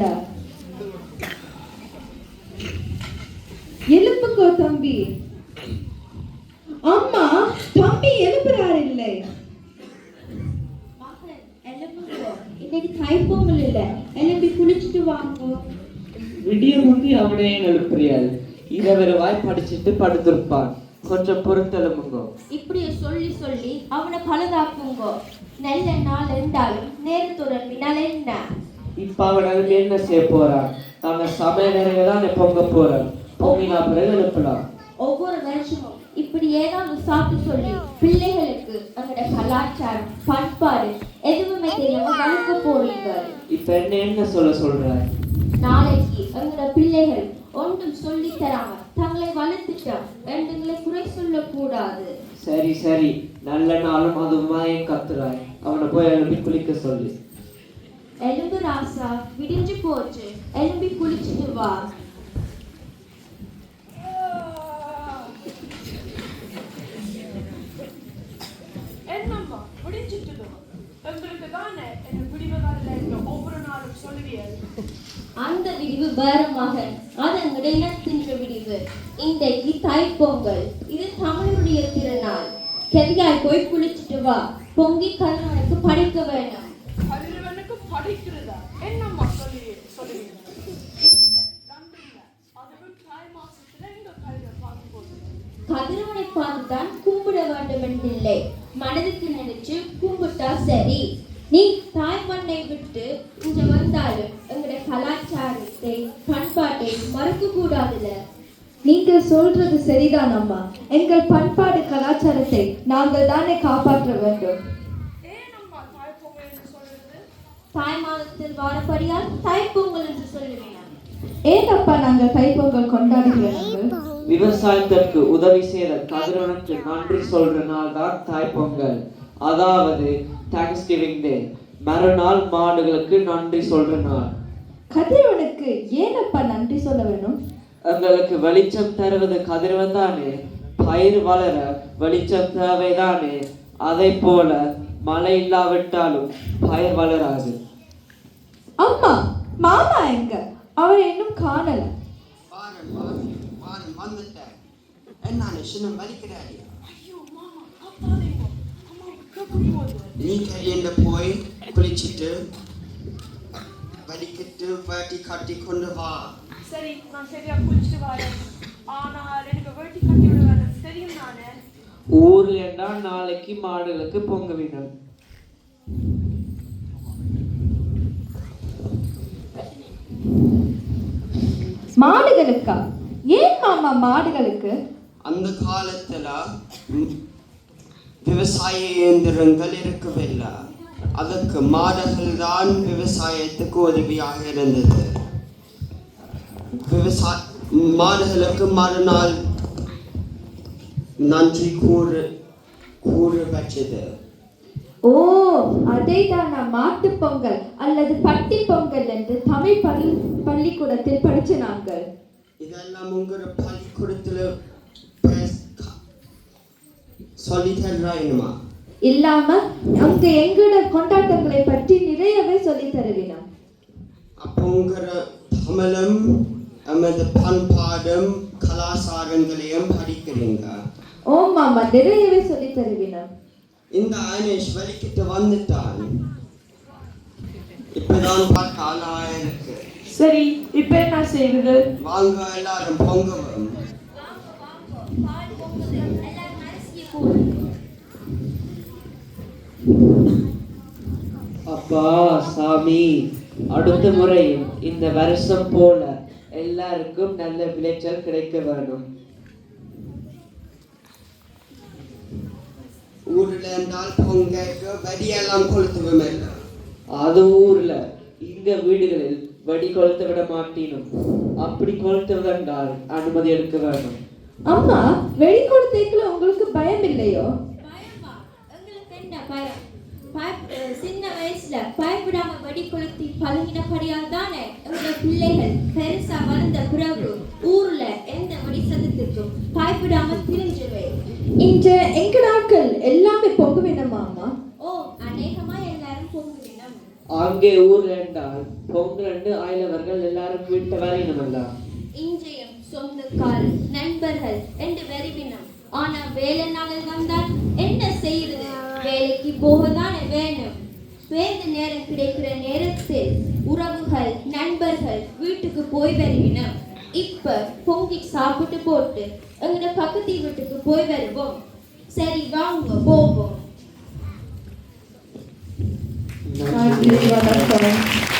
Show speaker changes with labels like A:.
A: கொண்டார் எழுப்புக்கோ தம்பி. அம்மா தம்பி எழுப்புறார் இல்லை.
B: இன்னைக்கு தைப்பொங்கல் இல்ல. எழுப்பி குளிச்சுட்டு வாங்கோ.
C: விடிய முந்தி அவனே எழுப்புறியாள் இரவரவாய் படிச்சுட்டு படுத்திருப்பான். கொஞ்சம் பொறுத்தெலும்புங்கோ
B: இப்படியே சொல்லி சொல்லி அவனை பழுதாக்குங்கோ. நல்ல நாள் இருந்தாலும் நேரத்துடன் பின்னால் என்ன?
C: இப்ப அவன் அதுக்கு என்ன செய்ய போறான்? நாங்க சமையல் நிறைய தான் பொங்க போறோம் பொங்கினா பிறகு எழுப்பலாம்.
B: ஒவ்வொரு வருஷமும் இப்படி ஏதாவது சாப்பிட்டு சொல்லி பிள்ளைகளுக்கு நம்முடைய கலாச்சாரம் பண்பாடு எதுவுமே தெரியாம வளர்க்க போறீங்க
C: இப்ப என்ன என்ன சொல்ல சொல்ற
B: நாளைக்கு எங்களோட பிள்ளைகள் ஒன்றும் சொல்லி தராம தங்களை வளர்த்துட்டோம் எங்களை குறை சொல்லக்கூடாது
C: சரி சரி. நல்ல நாளும் அதுமா கத்துறாய். அவனை போய் எழுப்பி குளிக்க சொல்லு.
B: எலும்பு ராசா விடிஞ்சு போச்சு எலும்பி குளிச்சுட்டு வா
D: என்னம்மா முடிஞ்சிட்டுதோ உங்களுக்கு தானே என்ன விடிவு வரல ஒவ்வொரு நாளும் சொல்லுவீர்கள்
B: அந்த விடிவு வேற மகன் அது எங்களுடைய இனத்தின் விடிவு இன்றைக்கு தைப்பொங்கல் இது தமிழுடைய திருநாள் கெதியாய் போய் குளிச்சுட்டு வா பொங்கி கருணனுக்கு படிக்க வேணும்
D: கதிரவனுக்கு படிக்கிறதா? என்னம்மா சொல்லி சொல்லுவீங்க இங்க நன்றில்ல அதுவும் தாய் மாசத்துல எங்க கதிரை பார்க்கும்போது
B: கதிரவனை பார்த்துதான் கும்பிட வேண்டும் என்றில்லை மனதுக்கு நினைச்சு கும்பிட்டா சரி. நீ தாய் மண்ணை விட்டு இங்க வந்தாலும் எங்களுடைய கலாச்சாரத்தை பண்பாட்டை மறக்க கூடாதுல
A: நீங்க சொல்றது சரிதான் அம்மா. எங்கள் பண்பாடு கலாச்சாரத்தை நாங்கள் தானே காப்பாற்ற வேண்டும்
D: ஏனம்மா தாய் பொங்கல் என்று சொல்லுறது
B: தாய் மாதத்தில் வாரப்படியால் தைப்பொங்கல் என்று சொல்லுவேன்.
A: ஏன் அப்பா நாங்கள் தைப்பொங்கல் கொண்டாடுகிறோம்
C: விவசாயத்திற்கு உதவி செய்த கதிரவனுக்கு நன்றி சொல்ற நாள் தான் தாய்ப்பொங்கல். அதாவது தேங்க்ஸ் கிவிங் டே மறுநாள் மாடுகளுக்கு நன்றி சொல்ற நாள்.
A: கதிரவனுக்கு ஏன் அப்பா நன்றி சொல்ல வேணும்
C: எங்களுக்கு வெளிச்சம் தருவது கதிரவன் தானே? பயிர் வளர வெளிச்சம் தேவைதானே? அதை போல மழை இல்லாவிட்டாலும் பயிர் வளராது
A: அம்மா மாமா எங்க? அவர் இன்னும் காணல.
E: நீ கையெண்ட போய் குளிச்சிட்டு வலிக்கிட்டு வேட்டி கட்டி கொண்டு வா.
D: சரி நான் சரியா குளிச்சுட்டு வரேன். ஆனால் எனக்கு வேட்டி கட்டி விடுவேன் தெரியும் நானே
C: ஊர்ல என்றால் நாளைக்கு மாடுகளுக்கு பொங்க வேணும்
A: மாடுகளுக்கா? ஏன் மாமா மாடுகளுக்கு?
E: அந்த காலத்துல விவசாய இயந்திரங்கள் இருக்கவில்லை. அதற்கு மாடுகள் தான் விவசாயத்துக்கு உதவியாக இருந்தது. விவசாய மாடுகளுக்கு மறுநாள் நன்றி கூறு கூறு வச்சது
A: ஓ அதை தான் நான் மாட்டுப் பொங்கல் அல்லது பட்டி பொங்கல் என்று பள்ளி பள்ளிக்கூடத்தில் படிச்ச நாங்கள்
E: இதெல்லாம் உங்களோட பள்ளிக்கூடத்துல சொல்லி தர்றாயினுமா
A: இல்லாம அங்க எங்களோட கொண்டாட்டங்களை பற்றி நிறையவே சொல்லி தருவினோம்.
E: அப்போ உங்களோட தமிழும் நமது பண்பாடும் கலாச்சாரங்களையும் படிக்கிறீங்க.
A: ஓ மாமா நிறையவே சொல்லி தருவினோம்.
E: இந்த ஆனேஷ் வலிக்கிட்டு வந்துட்டான். இப்பதான் பார்க்க ஆளா இருக்கு
D: சரி இப்போ என்ன செய்வது?
E: வாங்க எல்லாரும் பொங்கவும்
C: அப்பா சாமி அடுத்த முறை இந்த வருஷம் போல எல்லாருக்கும் நல்ல விளைச்சல் கிடைக்க வேண்டும்.
E: ஊர்ல இருந்தால் பொங்கக்கு வெடியெல்லாம் கொளுத்துவோம்
C: அது ஊர்ல இங்க வீடுகளில் வெடி கொளுத்த விட மாட்டினும் அப்படி கொளுத்துவதென்றால் அனுமதி எடுக்க வேண்டும்
A: அம்மா வெடி கொடுத்தேக்குள்ள உங்களுக்கு பயம் இல்லையோ
B: பயமா எங்களுக்கு என்ன பயம் சின்ன வயசுல பயப்படாம வெடி கொளுத்தி பழகினபடியால் தானே எங்களுடைய பிள்ளைகள் பெருசா வளர்ந்த பிறகு ஊர்ல எந்த வெடி சத்தத்துக்கும் பயப்படாம திரிஞ்சுவே
A: இங்க எங்க நாட்கள் எல்லாமே பொங்குவினமா அம்மா
C: அங்கே ஊர்ல என்றால் பொங்கல் ரெண்டு ஆயிலவர்கள் எல்லாரும் வீட்டு வரையினமல்ல
B: இன்றையும் சொந்தக்கார் நண்பர்கள் என்று வெறிவினம். ஆனா வேலை நாளில் வந்தால் என்ன செய்யுது வேலைக்கு போகதானே வேணும் வேறு நேரம் கிடைக்கிற நேரத்தில் உறவுகள் நண்பர்கள் வீட்டுக்கு போய் வருவினம். இப்ப பொங்கி சாப்பிட்டு போட்டு எங்கட பக்கத்து வீட்டுக்கு போய் வருவோம். சரி வாங்க போவோம்.
A: நன்றி வணக்கம்